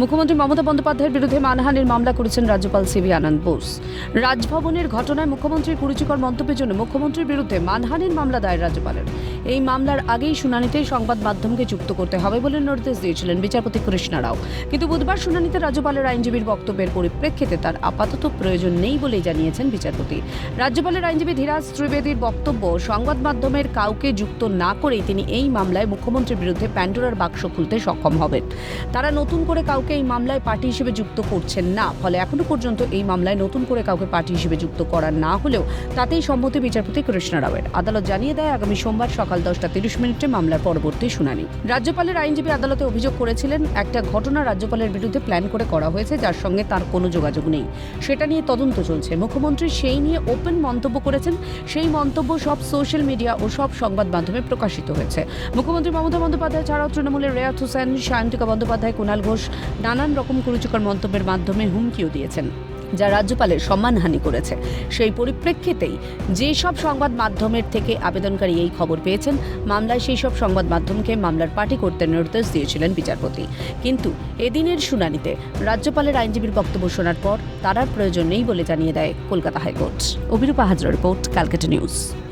মুখ্যমন্ত্রী মমতা বন্দ্যোপাধ্যায়ের বিরুদ্ধে মানহানির মামলা করেছেন রাজ্যপাল সিবি আনন্দ বোস। রাজভবনের ঘটনায় মুখ্যমন্ত্রীর কুরুচিকর মন্তব্যের জন্য মুখ্যমন্ত্রীর বিরুদ্ধে মানহানির মামলা দায়ের রাজ্যপালের। এই মামলার আগেই শুনানিতে সংবাদ মাধ্যমকে যুক্ত করতে হবে বলে নির্দেশ দিয়েছিলেন বিচারপতি কৃষ্ণা রাও। কিন্তু বুধবার শুনানিতে রাজ্যপালের আইনজীবীর বক্তব্যের পরিপ্রেক্ষিতে তার আপাতত প্রয়োজন নেই বলেই জানিয়েছেন বিচারপতি। রাজ্যপালের আইনজীবী ধীরাজ ত্রিবেদীর বক্তব্য সংবাদ মাধ্যমের কাউকে যুক্ত না করেই তিনি এই মামলায় মুখ্যমন্ত্রীর বিরুদ্ধে প্যান্ডোরার বাক্স খুলতে সক্ষম হবেন। তারা নতুন করে কাউকে এই মামলায় পার্টি হিসেবে যুক্ত করছেন না। ফলে এখনও পর্যন্ত এই মামলায় নতুন করে কাউকে পার্টি হিসেবে যুক্ত করা না হলেও তাতেই সম্মতি বিচারপতি কৃষ্ণা রাওয়ের। আদালত জানিয়ে দেয়, আগামী সোমবার সকাল দশটা তিরিশ মিনিটে মামলার পরবর্তী শুনানি। রাজ্যপালের আইনজীবী আদালতে অভিযোগ করেছিলেন, একটা ঘটনা রাজ্যপালের বিরুদ্ধে প্ল্যান করে করা হয়েছে, যার সঙ্গে তার কোনো যোগাযোগ নেই। সেটা নিয়ে তদন্ত চলছে। মুখ্যমন্ত্রী সেই নিয়ে ওপেন মন্তব্য করেছেন। সেই মন্তব্য সব সোশ্যাল মিডিয়া ও সব সংবাদ মাধ্যমে প্রকাশিত হয়েছে। মুখ্যমন্ত্রী মমতা বন্দ্যোপাধ্যায় ছাড়াও তৃণমূলের রেয়াত হোসেন, সায়ন্তিকা বন্দ্যোপাধ্যায় কুণাল ঘোষ নানান রকম কুরুচিকর মন্তব্যের মাধ্যমে হুমকিও দিয়েছেন, যা রাজ্যপালের সম্মানহানি করেছে। সেই পরিপ্রেক্ষিতেই যেসব সংবাদ মাধ্যমের থেকে আবেদনকারী এই খবর পেয়েছেন, মামলায় সেই সব সংবাদ মাধ্যমকে মামলার পার্টি করতে নির্দেশ দিয়েছিলেন বিচারপতি। কিন্তু এদিনের শুনানিতে রাজ্যপালের আইনজীবীর বক্তব্য শোনার পর তার আর প্রয়োজন নেই বলে জানিয়ে দেয় Kolkata high court. Abhirupa Hazra report, Calcutta news.